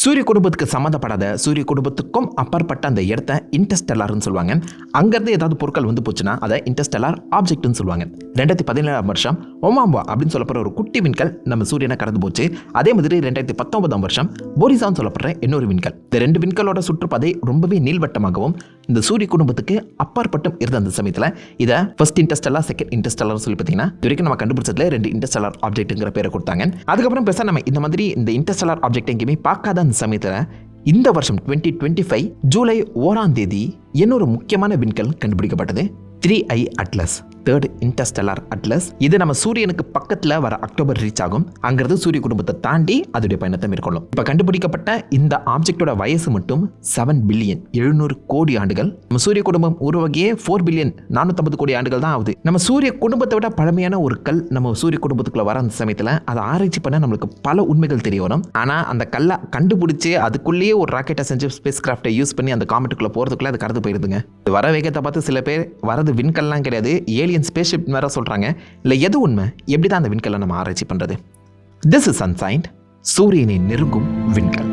சூரிய குடும்பத்துக்கு சம்மந்தப்படாத சூரிய குடும்பத்துக்கும் அப்பாற்பட்ட அந்த இடத்த இன்டர்ஸ்டெல்லார்னு சொல்லுவாங்க. அங்கேருந்து ஏதாவது பொருட்கள் வந்து போச்சுன்னா அதை இன்டர்ஸ்டெல்லார் ஆப்ஜெக்ட்னு சொல்லுவாங்க. ரெண்டாயிரத்தி பதினேழாம் வருஷம் ஒமாம்பா அப்படின்னு சொல்லப்படுற ஒரு குட்டி விண்கல் நம்ம சூரியனை கடந்து போச்சு. அதே மாதிரி ரெண்டாயிரத்தி பத்தொன்பதாம் வருஷம் போரிசான்னு சொல்லப்படுற இன்னொரு விண்கல். இந்த ரெண்டு விண்கலோட சுற்றுப்பாதை ரொம்பவே நீள்வட்டமாகவும் இந்த சூரிய குடும்பத்துக்கு அப்பாற்பட்டும் இருந்த அந்த சமயத்தில் இதை ஃபர்ஸ்ட் இன்டர்ஸ்டெல்லார் செகண்ட் இன்டர்ஸ்டெல்லார் சொல்லி பார்த்தீங்கன்னா இது வரைக்கும் நம்ம கண்டுபிடிச்சதுல ரெண்டு இன்டர்ஸ்டெல்லார் ஆப்ஜெக்ட்டுங்கிற பேரை கொடுத்தாங்க. அதுக்கப்புறம் பெருசாக நம்ம இந்த மாதிரி இந்த இன்டர்ஸ்டெல்லார் ஆப்ஜெக்ட் எங்கேயுமே பார்க்காத அந்த சமயத்தில் இந்த வருஷம் டுவெண்ட்டி டுவெண்ட்டி ஃபைவ் ஜூலை ஓராம் தேதி இன்னொரு முக்கியமான விண்கல் கண்டுபிடிக்கப்பட்டது three I Atlas third interstellar Atlas இது நம்ம சூரியனுக்கு பக்கத்தில் வர அக்டோபர் ரீச் ஆகும். அங்கிருந்து சூரிய குடும்பத்தை தாண்டி அதோடைய பயணத்தை மேற்கொள்ளும். இப்போ கண்டுபிடிக்கப்பட்ட இந்த ஆப்ஜெக்டோட வயசு மட்டும் செவன் பில்லியன் எழுநூறு கோடி ஆண்டுகள். நம்ம சூரிய குடும்பம் உருவாகியே ஃபோர் பில்லியன் நானூற்றம்பது கோடி ஆண்டுகள் தான் ஆகுது. நம்ம சூரிய குடும்பத்தை விட பழமையான ஒரு கல் நம்ம சூரிய குடும்பத்துக்குள்ள வர அந்த சமயத்தில் அதை ஆராய்ச்சி பண்ண நம்மளுக்கு பல உண்மைகள் தெரிய வரும். ஆனால் அந்த கல்லை கண்டுபிடிச்சி அதுக்குள்ளேயே ஒரு ராக்கெட்டை செஞ்சு ஸ்பேஸ் கிராஃப்டை யூஸ் பண்ணி அந்த காமெட்டுக்குள்ளே போகிறதுக்குள்ள அது கடந்து போயிருதுங்க. வர வேகத்தை பார்த்து சில பேர் வரது விண்கல்லாம் கிடையாது. ஏழு ஏலியன் ஸ்பேஸ்ஷிப் வேற சொல்கிறாங்க இல்லை எது உண்மை? எப்படி தான் அந்த விண்கலை நம்ம ஆராய்ச்சி பண்ணுறது திஸ் இஸ் அன்சைன்ட் சூரியனை நெருங்கும் விண்கல்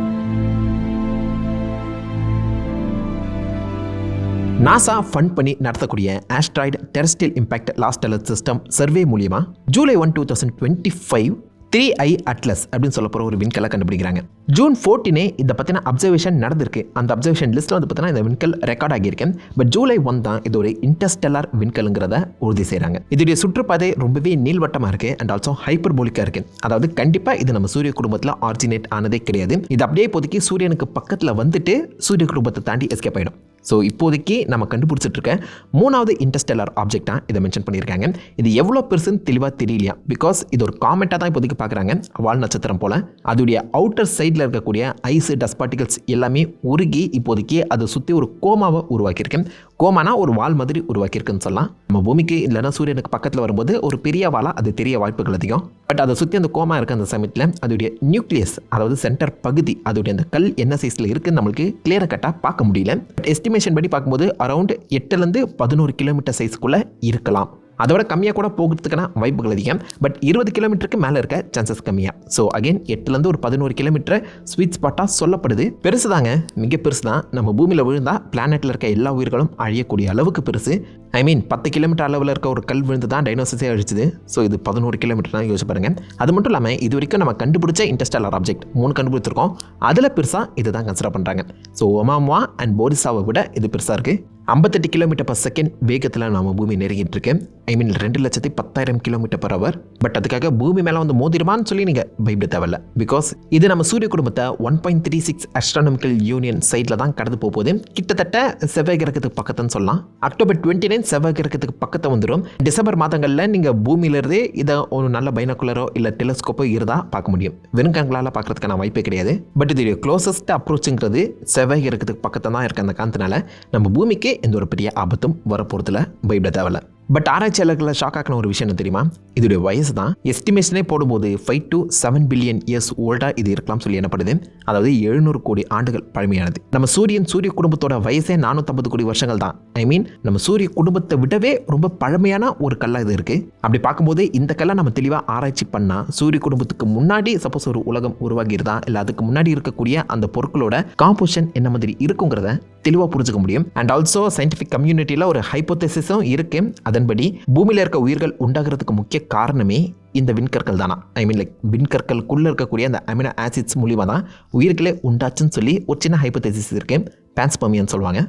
நாசா ஃபண்ட் பண்ணி நடத்தக்கூடிய asteroid terrestrial impact last alert system survey மூலியமா July one two thousand twenty five three I Atlas அப்படின்னு சொல்ல போகிற ஒரு விண்கலை கண்டுபிடிக்கிறாங்க. ஜூன் ஃபோர்டீனே இதை பற்றின அப்சர்வேஷன் நடந்திருக்கு. அந்த அப்சர்வேஷன் லிஸ்ட்டில் வந்து பார்த்தீங்கன்னா இந்த விண்கல் ரெக்கார்ட் ஆகியிருக்கேன். பட் ஜூலை ஒன் தான் இது ஒரு இன்டர்ஸ்டெல்லார் விண்கலுங்கிறத உறுதி செய்கிறாங்க இதோடைய சுற்றுப்பாதை ரொம்பவே நீள்வட்டமாக இருக்குது அண்ட் ஆல்சோ ஹைப்பர்போலிக்காக இருக்குது அதாவது கண்டிப்பாக இது நம்ம சூரிய குடும்பத்தில் ஆரிஜினேட் ஆனதே கிடையாது. இது அப்படியே இப்போதைக்கு சூரியனுக்கு பக்கத்தில் வந்துட்டு சூரிய குடும்பத்தை தாண்டி எஸ்கேப் ஆகிடும் ஸோ இப்போதைக்கு நம்ம கண்டுபிடிச்சிட்டு இருக்க மூணாவது இன்டர்ஸ்டெல்லர் ஆப்ஜெக்டாக இதை மென்ஷன் பண்ணியிருக்காங்க. இது எவ்வளோ பெருசுன்னு தெளிவாக தெரியலையா? பிகாஸ் இது ஒரு காமெண்ட்டாக தான் இப்போதைக்கு பார்க்குறாங்க. வால் நட்சத்திரம் போல். அதோடைய அவுட்டர் சைடில் இருக்கக்கூடிய ஐஸு டஸ்ட் பார்ட்டிகல்ஸ் எல்லாமே உருகி இப்போதைக்கு அதை சுற்றி ஒரு கோமாவை உருவாக்கியிருக்கேன் கோமானா ஒரு வால் மாதிரி உருவாக்கியிருக்குன்னு சொல்லலாம். நம்ம பூமிக்கு இல்லைன்னா சூரியனுக்கு பக்கத்தில் வரும்போது ஒரு பெரிய வாலாக அது தெரிய வாய்ப்புகள் அதிகம். பட் அதை சுற்றி அந்த கோமா இருக்க அந்த சமயத்தில் அதோடைய நியூக்ளியஸ் அதாவது சென்டர் பகுதி அதோடைய அந்த கல் என்ன சைஸில் இருக்குன்னு நம்மளுக்கு கிளியராக கட்டாக பார்க்க முடியல. பட் எஸ்டிமேஷன் படி பார்க்கும்போது அரௌண்ட் எட்டுலேருந்து பதினோரு கிலோமீட்டர் சைஸ்க்குள்ளே இருக்கலாம். அதோட கம்மியாக கூட போகிறதுக்கான வாய்ப்புகள் அதிகம். பட் இருபது கிலோமீட்டருக்கு மேலே இருக்க சான்சஸ் கம்மியாக ஸோ அகைன் எட்டுலேருந்து ஒரு பதினோரு கிலோமீட்டர் ஸ்வீட் ஸ்பாட்டாக சொல்லப்படுது. பெருசு தாங்க. மிக பெருசு தான். நம்ம பூமியில் விழுந்தால் பிளானெட்டில் இருக்க எல்லா உயிர்களும் அழியக்கூடிய அளவுக்கு பெருசு. ஐ மீன் பத்து கிலோமீட்டர் அளவில் இருக்க ஒரு கல் விழுந்து தான் டைனோசஸே அழிச்சுது. ஸோ இது பதினோரு கிலோமீட்டர் தான் யோசிச்சு பாருங்க. அது மட்டும் இல்லாமல் இது வரைக்கும் நம்ம கண்டுபிடிச்ச இன்டர்ஸ்டெல்லார் ஆப்ஜெக்ட் மூணு கண்டுபிடிச்சிருக்கோம். அதில் பெருசாக இதை தான் கன்சிடர் பண்ணுறாங்க ஸோ ஒமாமா அண்ட் போரிசாவை விட இது பெருசாக இருக்குது ஐம்பத்தெட்டு கிலோமீட்டர் பர் செகண்ட் வேகத்தில் நம்ம பூமி நெருங்கிட்டு இருக்கேன். ஐ மீன் ரெண்டு லட்சத்தி பத்தாயிரம் கிலோமீட்டர் பர் அவர் பட் அதுக்காக பூமி மேலே வந்து மோதிருமான்னு சொல்லி நீங்கள் பயப்பட தேவையில்ல. பிகாஸ் இது நம்ம சூரிய குடும்பத்தை one point three six astronomical union சைடில் தான் கடந்து போகுது. கிட்டத்தட்ட செவ்வாய் கிரகத்துக்கு பக்கத்துன்னு சொல்லலாம். அக்டோபர் டுவெண்ட்டி நைன் செவ்வாய் கிரகத்துக்கு பக்கத்தை வந்துடும் டிசம்பர் மாதங்களில் நீங்கள் பூமியிலிருந்தே இதை ஒரு நல்ல பைனாக்குலரோ இல்லை டெலிஸ்கோப்போ இருந்தால் பார்க்க முடியும். வெறுங்கங்களால் பார்க்கறதுக்கான வாய்ப்பே கிடையாது. பட் இது க்ளோசஸ்ட் அப்ரோச்சுங்கிறது செவ்வாய் கிரகத்துக்கு பக்கத்தை தான் இருக்க அந்த காந்தனால நம்ம பூமிக்கு எந்த ஒரு பெரிய ஆபத்தும் வரப்போகிறதுல பயப்பட தேவையில்லை. பட் ஆராய்ச்சியாளர்களை ஷாக் ஆக்கின ஒரு விஷயம் என்ன தெரியுமா? இதோடைய வயசு தான். எஸ்டிமேஷனே போடும்போது five to seven billion years ஓல்டாக இது இருக்கலாம் சொல்லி என்னப்படுது அதாவது எழுநூறு கோடி ஆண்டுகள் பழமையானது. நம்ம சூரியன் சூரிய குடும்பத்தோட வயசே நானூற்றம்பது கோடி வருஷங்கள் தான். ஐ மீன் நம்ம சூரிய குடும்பத்தை விடவே ரொம்ப பழமையான ஒரு கல்லாக இது இருக்குது அப்படி பார்க்கும்போது இந்த கல்லை நம்ம தெளிவாக ஆராய்ச்சி பண்ணால் சூரிய குடும்பத்துக்கு முன்னாடி சப்போஸ் ஒரு உலகம் உருவாகியிருந்தா இல்லை அதுக்கு முன்னாடி இருக்கக்கூடிய அந்த பொருட்களோட காம்போசிஷன் என்ன மாதிரி இருக்குங்கிறத தெளிவாக புரிஞ்சுக்க முடியும். அண்ட் ஆல்சோ சயின்டிஃபிக் கம்யூனிட்டியில் ஒரு ஹைபோதெசிஸும் இருக்குது அது அதன்படி பூமியில் இருக்க உயிர்கள் உண்டாகிறதுக்கு முக்கிய காரணமே இந்த விண்கற்கள் தானா? ஐ மீன் லைக் விண்கற்களுக்குள்ளே இருக்கக்கூடிய அந்த அமினோ ஆசிட்ஸ் மூலியமாக தான் உயிர்களே உண்டாச்சுன்னு சொல்லி ஒரு சின்ன ஹைப்போதைசிஸ் இருக்கேன் பேன்ஸ்பமியன்னு சொல்லுவாங்க.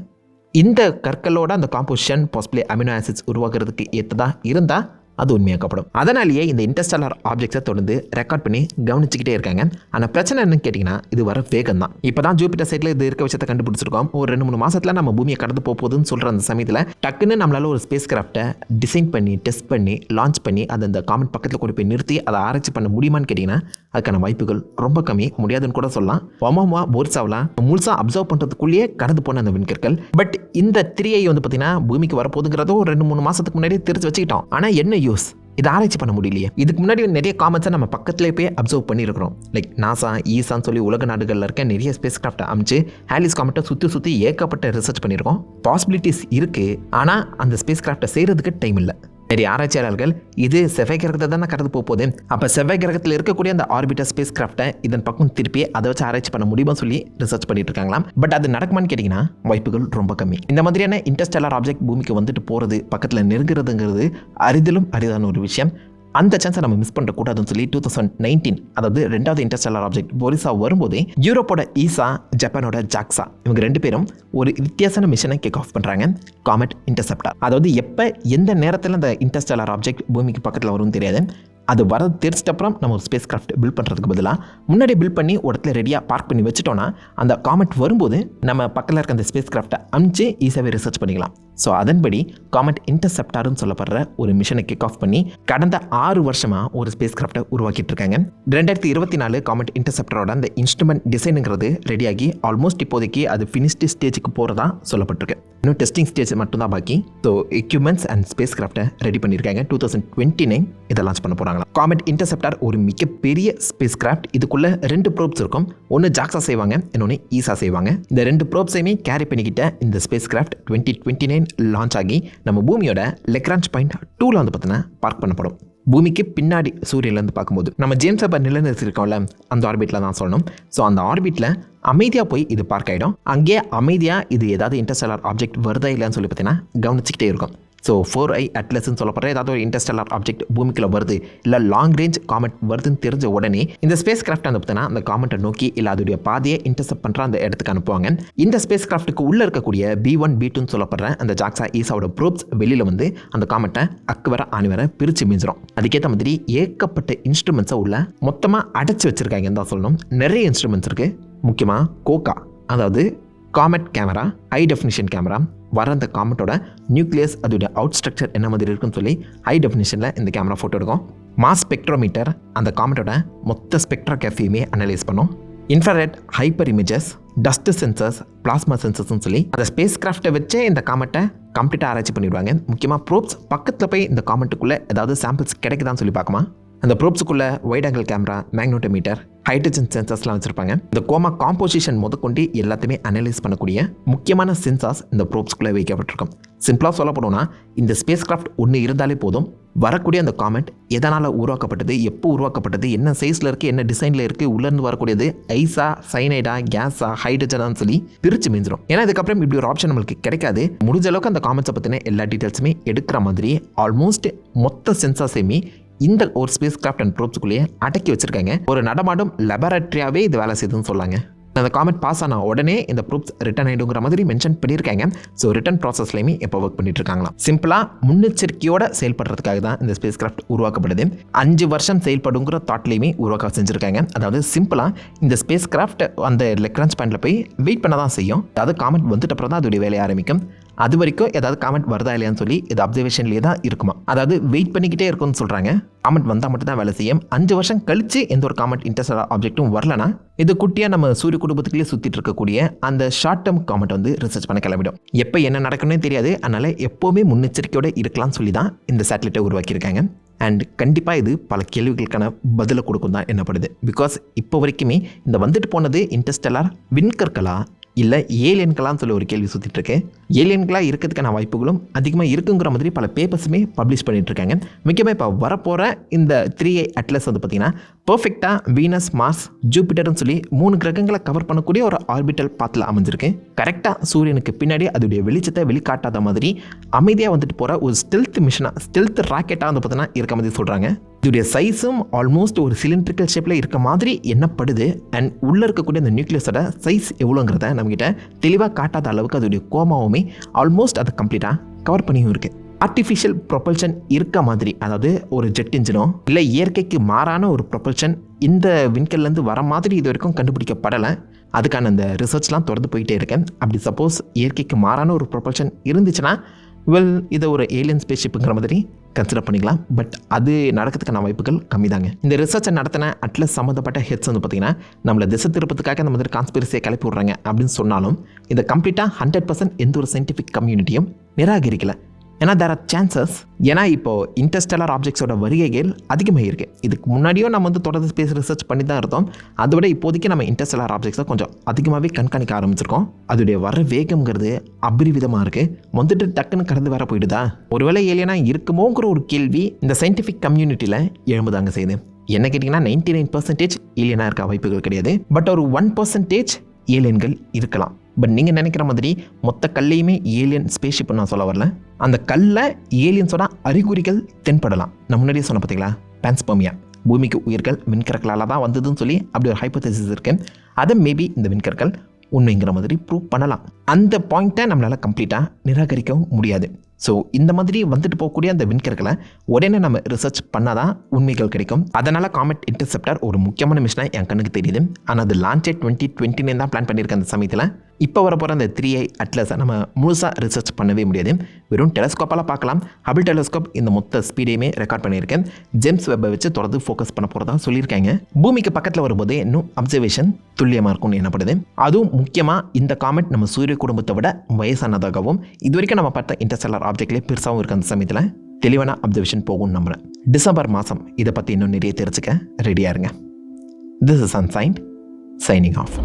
இந்த கற்களோட அந்த காம்போசிஷன் பாசிபிளி அமினோ ஆசிட்ஸ் உருவாகிறதுக்கு ஏற்றதாக இருந்தால் அது உண்மையாக்கப்படும். அதனாலேயே இந்த இன்டர்ஸ்டெல்லார் ஆப்ஜெக்ட்ஸை தொடர்ந்து ரெக்கார்ட் பண்ணி கவனிச்சுக்கிட்டே இருக்காங்க. ஆனால் பிரச்சனை என்னன்னு கேட்டிங்கன்னா இது வர வேகம் தான். இப்போ தான் ஜூபிட்டர் சைட்டில் இது இருக்க விஷயத்தை கண்டுபிடிச்சிருக்கோம். ஒரு ரெண்டு மூணு மாசத்துல நம்ம பூமியை கடந்து போக போகுதுன்னு சொல்கிற அந்த சமயத்தில் டக்குன்னு நம்மளால ஒரு ஸ்பேஸ் கிராஃப்டை டிசைன் பண்ணி டெஸ்ட் பண்ணி லான்ச் பண்ணி அதை அந்த காமெண்ட் பக்கத்தில் கொண்டு போய் நிறுத்தி அதை ஆராய்ச்சி பண்ண முடியுமான்னு கேட்டிங்கன்னா அதுக்கான வாய்ப்புகள் ரொம்ப கம்மி. முடியாதுன்னு கூட சொல்லலாம். ஒமாமா போர்சாவெலாம் முழுசாக அப்சர்வ் பண்ணுறதுக்குள்ளேயே கடந்து போன அந்த விண்கற்கள். பட் இந்த திரியை வந்து பார்த்தீங்கன்னா பூமிக்கு வரப்போகுதுங்கிறதோ ஒரு ரெண்டு மூணு மாதத்துக்கு முன்னாடியே தெரிஞ்சு வச்சுக்கிட்டோம். ஆனால் என்ன யூஸ் இதை ஆராய்ச்சி பண்ண முடியலையே. இதுக்கு முன்னாடி நிறைய காமெண்ட்ஸை நம்ம பக்கத்துலேயே போய் அப்சர்வ் பண்ணியிருக்கிறோம். லைக் நாசா ஈசான்னு சொல்லி உலக நாடுகளில் இருக்க நிறைய ஸ்பேஸ் கிராஃப்டை அமைச்சு ஹேலிஸ் காமெண்ட்டை சுற்றி சுற்றி ஏகப்பட்ட ரிசர்ச் பண்ணியிருக்கோம். பாசிபிலிட்டிஸ் இருக்குது ஆனால் அந்த ஸ்பேஸ் கிராஃப்டை செய்கிறதுக்கு டைம் இல்லை. நிறைய ஆராய்ச்சியாளர்கள் இது செவ்வாய் கிரகத்தை தானே கடந்து போக போகுது. அப்போ செவ்வாய் கிரகத்தில் இருக்கக்கூடிய அந்த ஆர்பிட்டர் ஸ்பேஸ் கிராஃப்டை இதன் பக்கம் திருப்பி அதை வச்சு ஆராய்ச்சி பண்ண முடியுமா சொல்லி ரிசர்ச் பண்ணிட்டு இருக்காங்களாம். பட் அது நடக்குமான்னு கேட்டிங்கன்னா வாய்ப்புகள் ரொம்ப கம்மி. இந்த மாதிரியான இன்டர்ஸ்டெல்லர் ஆப்ஜெக்ட் பூமிக்கு வந்துட்டு போகிறது பக்கத்தில் நெருங்குறதுங்கிறது அரிதிலும் அரிதான ஒரு விஷயம். அந்த சான்ஸை நம்ம மிஸ் பண்ணக்கூடாதுன்னு சொல்லி டூ தௌசண்ட் நைன்டீன் அதாவது ரெண்டாவது இன்டர்ஸ்டெல்லர் ஆப்ஜெக்ட் போரிசா வரும்போதே யூரோப்போட ஈசா ஜப்பானோட ஜாக்ஸா இவங்க ரெண்டு பேரும் ஒரு வித்தியாசமான மிஷனை கிக் ஆஃப் பண்ணுறாங்க காமெட் இன்டர்செப்டார் அதாவது எப்போ எந்த நேரத்தில் அந்த இன்டர்ஸ்டெல்லர் ஆப்ஜெக்ட் பூமிக்கு பக்கத்தில் வரும்னு தெரியாது அது வரது தெரிஞ்சிட்ட அப்புறம் நம்ம ஒரு ஸ்பேஸ் கிராஃப்ட் பில்ட் பண்ணுறதுக்கு பதிலாக முன்னாடி பில்ட் பண்ணி ஒரு இடத்துல ரெடியாக பார்க் பண்ணி வச்சுட்டோன்னா அந்த காமெட் வரும்போது நம்ம பக்கத்தில் இருக்க அந்த ஸ்பேஸ் கிராஃப்ட்டை அமிச்சு ஈஸியாகவே ரிசர்ச் பண்ணிக்கலாம். ஸோ அதன்படி காமெட் இன்டர்செப்டார்னு சொல்லப்படுற ஒரு மிஷனை கிக் ஆஃப் பண்ணி கடந்த ஆறு வருஷமாக ஒரு ஸ்பேஸ் கிராஃப்ட்டை உருவாக்கிட்டு இருக்காங்க ரெண்டாயிரத்தி இருபத்தி நாலு காமெட் இன்டர்செப்டரோட அந்த இன்ஸ்ட்ருமெண்ட் டிசைனுங்கிறது ரெடியாகி ஆல்மோஸ்ட் இப்போதைக்கு அது ஃபினிஷ்டு ஸ்டேஜுக்கு போகிறதா சொல்லப்பட்டிருக்கு. இன்னும் டெஸ்டிங் ஸ்டேஜ் மட்டும்தான் பாக்கி. ஸோ எக்யூப்மெண்ட்ஸ் அண்ட் ஸ்பேஸ் கிராஃப்டை ரெடி பண்ணியிருக்காங்க. டூ தௌசண்ட் டுவெண்ட்டி நைன் இதை லான்ச் பண்ண போகிறாங்களா காமெட் இன்டர்செப்டார் ஒரு மிகப்பெரிய ஸ்பேஸ் கிராஃப்ட் இதுக்குள்ளே ரெண்டு ப்ரோப்ஸ் இருக்கும். ஒன்று ஜாக்ஸா செய்வாங்க இன்னொன்று ஈஸா செய்வாங்க. இந்த ரெண்டு ப்ரோப்ஸையுமே கேரி பண்ணிக்கிட்ட இந்த spacecraft twenty twenty nine launch ஆகி நம்ம பூமியோட லெக்ரான்ச் பாயிண்ட் டூவில் வந்து பார்த்தீங்கன்னா பார்க் பண்ணப்படும். பூமிக்கு பின்னாடி சூரியன்லேருந்து பார்க்கும்போது நம்ம ஜேம்ஸ் அப்போ நிலைநிறுத்திருக்கோம்ல அந்த ஆர்பிட்டில் தான் சொல்லணும். ஸோ அந்த ஆர்பிட்டில் அமைதியாக போய் இது பார்க் ஆகிடும் அங்கேயே அமைதியாக இது ஏதாவது இன்டர்ஸ்டெல்லர் ஆப்ஜெக்ட் வருதா இல்லைன்னு சொல்லி பார்த்தீங்கன்னா கவனிச்சிக்கிட்டே இருக்கும். ஸோ ஃபோர் ஐ அட்லஸ்ன்னு சொல்லப்படுற ஏதாவது ஒரு இன்டர்ஸ்டெல்லர் ஆப்ஜெக்ட் பூமிக்குள்ள வருது இல்லை லாங் ரேஞ்ச் காமெட் வருதுன்னு தெரிஞ்ச உடனே இந்த ஸ்பேஸ் கிராஃப்ட் வந்து பார்த்தீங்கன்னா அந்த காமெண்ட்டை நோக்கி இல்லை அதோடைய பாதையை இன்டர்செப்ட் பண்ணுற அந்த இடத்துக்கு அனுப்புவாங்க. இந்த ஸ்பேஸ் கிராஃப்ட்டுக்கு உள்ளே இருக்கக்கூடிய பி ஒன் பி டூன்னு சொல்லப்படுற அந்த ஜாக்ஸா ஈசாவோட ப்ரூப்ஸ் வெளியில் வந்து அந்த காமெண்ட்டை அக்கு வர ஆணி வர பிரித்து மிஞ்சிரும். அதுக்கேற்ற மாதிரி ஏகப்பட்ட இன்ஸ்ட்ருமெண்ட்ஸை உள்ள மொத்தமாக அடைச்சி வச்சுருக்காங்கன்னு தான் சொல்லணும். நிறைய இன்ஸ்ட்ருமெண்ட்ஸ் இருக்குது முக்கியமாக கோகா அதாவது comet camera high definition camera வர அந்த காமெட்டோட நியூக்ளியஸ் அதோடைய அவுட் ஸ்ட்ரக்சர் என்ன மாதிரி இருக்குன்னு சொல்லி ஹை டெஃபினிஷனில் இந்த கேமரா ஃபோட்டோ எடுக்கும். மாஸ் ஸ்பெக்ட்ரோமீட்டர் அந்த காமெட்டோட மொத்த ஸ்பெக்ட்ரா கேஃபியுமே அனலைஸ் பண்ணும். Infrared hyper images dust sensors plasma சென்சர்ஸ்னு சொல்லி அந்த ஸ்பேஸ் கிராஃப்ட்டை வச்சே இந்த காமெட்டை கம்ப்ளீட்டாக ஆராய்ச்சி பண்ணிடுவாங்க. முக்கியமாக ப்ரோப்ஸ் பக்கத்தில் போய் இந்த காமெண்ட்டுக்குள்ளே ஏதாவது சாம்பிள்ஸ் கிடைக்குதான்னு சொல்லி பார்க்குமா அந்த ப்ரோப்ஸுக்குள்ளே wide angle camera magnetometer hydrogen சென்சர்ஸ்லாம் வச்சுருப்பாங்க. இந்த கோமா காம்போசிஷன் முதற்கொண்டு எல்லாத்தையுமே அனலைஸ் பண்ணக்கூடிய முக்கியமான சென்சார்ஸ் இந்த ப்ரோப்ஸ்குள்ளே வைக்கப்பட்டிருக்கும். சிம்பிளாக சொல்ல போனோம்னா இந்த ஸ்பேஸ் கிராஃப்ட் ஒன்று இருந்தாலே போதும். வரக்கூடிய அந்த காமெண்ட் எதனால் உருவாக்கப்பட்டது எப்போ உருவாக்கப்பட்டது என்ன சைஸில் இருக்குது என்ன டிசைனில் இருக்குது உள்ளேருந்து வரக்கூடியது ஐஸா சைனைடா கேஸா ஹைட்ரஜனான்னு சொல்லி பிரித்து மிஞ்சிடும் ஏன்னா இதுக்கப்புறம் இப்படி ஒரு ஆப்ஷன் நம்மளுக்கு கிடைக்காது. முடிஞ்ச அளவுக்கு அந்த காமெண்ட்ஸை பற்றின எல்லா டீட்டெயில்ஸுமே எடுக்கிற மாதிரி ஆல்மோஸ்ட் மொத்த சென்சார்ஸையுமே இந்த ஒரு ஸ்பேஸ் கிராஃப்ட் அண்ட் ப்ரோப்ஸுக்குள்ளேயே அடக்கி வச்சிருக்காங்க. ஒரு நடமாடும் லெபரட்டரியாகவே இது வேலை செய்யுதுன்னு சொல்லாங்க. அந்த காமெண்ட் பாஸ் ஆனால் உடனே இந்த ப்ரூப்ஸ் ரிட்டர்ன் ஆகிடுங்கிற மாதிரி மென்ஷன் பண்ணியிருக்காங்க. ஸோ ரிட்டர்ன் ப்ராசஸ்லையுமே இப்போ ஒர்க் பண்ணிட்டு இருக்காங்களாம். சிம்பிளாக முன்னெச்சரிக்கையோட செயல்படுறதுக்காக தான் இந்த ஸ்பேஸ் கிராஃப்ட் உருவாக்கப்படுது. அஞ்சு வருஷம் செயல்படுங்கிற தாட்லையுமே உருவாக்க செஞ்சுருக்காங்க. அதாவது சிம்பிளாக இந்த ஸ்பேஸ் கிராஃப்ட் அந்த லெக்ரான்ஸ் பாயிண்டில் போய் வெயிட் பண்ண தான் செய்யும். அதாவது காமெண்ட் வந்துட்டு அப்புறம் தான் அதோடைய வேலையை ஆரம்பிக்கும். அது வரைக்கும் ஏதாவது காமெண்ட் வருதா இல்லையான்னு சொல்லி இது அப்சர்வேஷன்லேயே தான் இருக்குமா? அதாவது வெயிட் பண்ணிக்கிட்டே இருக்கும்னு சொல்கிறாங்க காமெண்ட் வந்தால் மட்டும் தான் வேலை செய்யும். அஞ்சு வருஷம் கழிச்சு எந்த ஒரு காமெண்ட் இன்ட்ரெஸ்ட் ஆப்ஜெக்ட்டும் வரலனா இது குட்டியாக நம்ம சூரிய குடும்பத்துக்குள்ளேயே சுற்றிட்டு இருக்கக்கூடிய அந்த ஷார்ட் டேர்ம் காமெண்ட் வந்து ரிசர்ச் பண்ண கிளம்பிடும். எப்போ என்ன நடக்கணும்னு தெரியாது. அதனால் எப்போவுமே முன்னெச்சரிக்கையோடு இருக்கலாம்னு சொல்லி தான் இந்த சேட்டலைட்டை உருவாக்கியிருக்காங்க. அண்ட் கண்டிப்பாக இது பல கேள்விகளுக்கான பதிலை கொடுக்கும் தான் என்னப்படுது. பிகாஸ் இப்போ வரைக்குமே இந்த வந்துட்டு போனது இன்டர்ஸ்டெல்லார் விண்கற்களா இல்லை ஏலியன்களான்னு சொல்லி ஒரு கேள்வி சுற்றிட்டுருக்கேன் ஏலியன்களாக இருக்கிறதுக்கான வாய்ப்புகளும் அதிகமாக இருக்குங்கிற மாதிரி பல பேப்பர்ஸுமே பப்ளிஷ் பண்ணிகிட்ருக்காங்க இருக்காங்க முக்கியமாக இப்போ வரப்போகிற இந்த த்ரீ ஐ அட்லஸ் வந்து பார்த்திங்கன்னா பர்ஃபெக்டாக வீனஸ் மார்ஸ் ஜூபிட்டர்னு சொல்லி மூணு கிரகங்களை கவர் பண்ணக்கூடிய ஒரு ஆர்பிட்டல் பாத்தில் அமைஞ்சிருக்கு. கரெக்டாக சூரியனுக்கு பின்னாடி அதோடைய வெளிச்சத்தை வெளிக்காட்டாத மாதிரி அமைதியாக வந்துட்டு போகிற ஒரு ஸ்டெல்த் மிஷனாக ஸ்டெல்த் ராக்கெட்டாக வந்து பார்த்தீங்கன்னா இருக்க மாதிரி சொல்கிறாங்க இதோடைய சைஸும் ஆல்மோஸ்ட் ஒரு சிலிண்ட்ரிக்கல் ஷேப்பில் இருக்க மாதிரி என்னப்படுது அண்ட் உள்ளே இருக்கக்கூடிய அந்த நியூக்ளியஸோட சைஸ் எவ்வளோங்கிறத நம்மகிட்ட தெளிவாக காட்டாத அளவுக்கு அதோடைய கோமாவுமே ஆல்மோஸ்ட் அதை கம்ப்ளீட்டாக கவர் பண்ணியும் இருக்குது ஆர்டிஃபிஷியல் ப்ரொபல்ஷன் இருக்க மாதிரி அதாவது ஒரு ஜெட் இன்ஜினோ இல்லை இயற்கைக்கு மாறான ஒரு ப்ரொபல்ஷன் இந்த விண்கல்லேருந்து வர மாதிரி இது வரைக்கும் கண்டுபிடிக்கப்படலை. அதுக்கான அந்த ரிசர்ச்லாம் தொடர்ந்து போயிட்டே இருக்கேன் அப்படி சப்போஸ் இயற்கைக்கு மாறான ஒரு ப்ரொபல்ஷன் இருந்துச்சுன்னா வெல் இதை ஒரு ஏலியன் ஸ்பேஸ்ஷிப்புங்கிற மாதிரி கன்சிடர் பண்ணிக்கலாம். பட் அது நடக்கிறதுக்கான வாய்ப்புகள் கம்மி தாங்க இந்த ரிசர்ச்சை நடத்தின அட்லஸ் சம்மந்தப்பட்ட ஹெட்ஸ் வந்து பார்த்திங்கன்னா நம்மளை திசை திருப்பத்துக்காக இந்த மாதிரி கான்ஸ்பிரசியை கிளப்பி விட்றாங்க அப்படின்னு சொன்னாலும் இதை கம்ப்ளீட்டாக ஹண்ட்ரட் பர்சன்ட் எந்த ஒரு சயின்டிஃபிக் கம்யூனிட்டியும் நிராகரிக்கல. ஏன்னா தேர் ஆர் சான்சஸ் ஏன்னா இப்போ இன்டர்ஸ்டெலர் ஆப்ஜெக்ட்ஸோட வருகைகள் அதிகமாக இருக்குது இதுக்கு முன்னாடியும் நம்ம வந்து தொடர்ந்து ஸ்பேஸ் ரிசர்ச் பண்ணி தான் இருந்தோம். அதை விட இப்போதைக்கு நம்ம இன்டர்ஸ்டெலர் ஆப்ஜெக்ட்ஸை கொஞ்சம் அதிகமாகவே கண்காணிக்க ஆரம்பிச்சிருக்கோம். அதோடைய வர வேகம்ங்கிறது அபரிவிதமாக இருக்குது வந்துட்டு டக்குன்னு கடந்து வர போயிடுதா? ஒருவேளை ஏலியனா இருக்குமோங்கிற ஒரு கேள்வி இந்த சயின்டிஃபிக் கம்யூனிட்டியில் எழும்புதாங்க செய்யுது. என்ன கேட்டிங்கன்னா நைன்டி நைன் பர்சன்டேஜ் ஏலியனாக இருக்க வாய்ப்புகள் கிடையாது. பட் ஒரு ஒன் பர்சன்டேஜ் ஏலியன்கள் இருக்கலாம். பட் நீங்கள் நினைக்கிற மாதிரி மொத்த கல்லையுமே ஏலியன் ஸ்பேஸ்ஷிப் நான் சொல்ல வரல. அந்த கல்லை ஏலியன்ஸோட அறிகுறிகள் தென்படலாம். நான் முன்னாடியே சொன்ன பார்த்தீங்களா பேன்ஸ்பர்மியா பூமிக்கு உயிர்கள் விண்கற்களால் தான் வந்ததுன்னு சொல்லி அப்படி ஒரு ஹைப்போதசிஸ் இருக்குது அதை மேபி இந்த விண்கற்கள் உண்மைங்கிற மாதிரி ப்ரூவ் பண்ணலாம். அந்த பாயிண்ட்டை நம்மளால் கம்ப்ளீட்டாக நிராகரிக்கவும் முடியாது. ஸோ இந்த மாதிரி வந்துட்டு போகக்கூடிய அந்த விண்கற்களை உடனே நம்ம ரிசர்ச் பண்ணால் தான் உண்மைகள் கிடைக்கும். அதனால் காமெட் இன்டர்செப்டர் ஒரு முக்கியமான மிஷனாக என் கண்ணுக்கு தெரியுது. ஆனால் அது லான்ச்சே டுவெண்ட்டி டுவெண்ட்டி தான் பிளான் பண்ணியிருக்கேன் அந்த சமயத்தில். இப்போ வர போகிற அந்த த்ரீ ஐ அட்லஸை நம்ம முழுசாக ரிசர்ச் பண்ணவே முடியாது. வெறும் டெலஸ்கோப்பால் பார்க்கலாம். ஹபிள் டெலஸ்கோப் இந்த மொத்த ஸ்பீடையுமே ரெக்கார்ட் பண்ணியிருக்கேன். ஜெம்ஸ் வெப்பை வச்சு தொடர்ந்து ஃபோக்கஸ் பண்ண போகிறதா சொல்லியிருக்காங்க. பூமிக்கு பக்கத்தில் வரும்போது இன்னும் அப்சர்வேஷன் துல்லியமாக இருக்கும்னு எனப்படுது அதுவும் முக்கியமாக இந்த காமெட் நம்ம சூரிய குடும்பத்தை விட வயசானதாகவும் இது வரைக்கும் நம்ம பார்த்த இன்டர்ஸ்டெல்லர் ஆப்ஜெக்ட்லேயே பெருசாகவும் இருக்க அந்த சமயத்தில் தெளிவான அப்சர்வேஷன் போகும்னு நம்புகிறேன் டிசம்பர் மாதம் இதை பற்றி இன்னும் நிறைய தெரிஞ்சுக்க ரெடியாக இருங்க. This is ancient signing off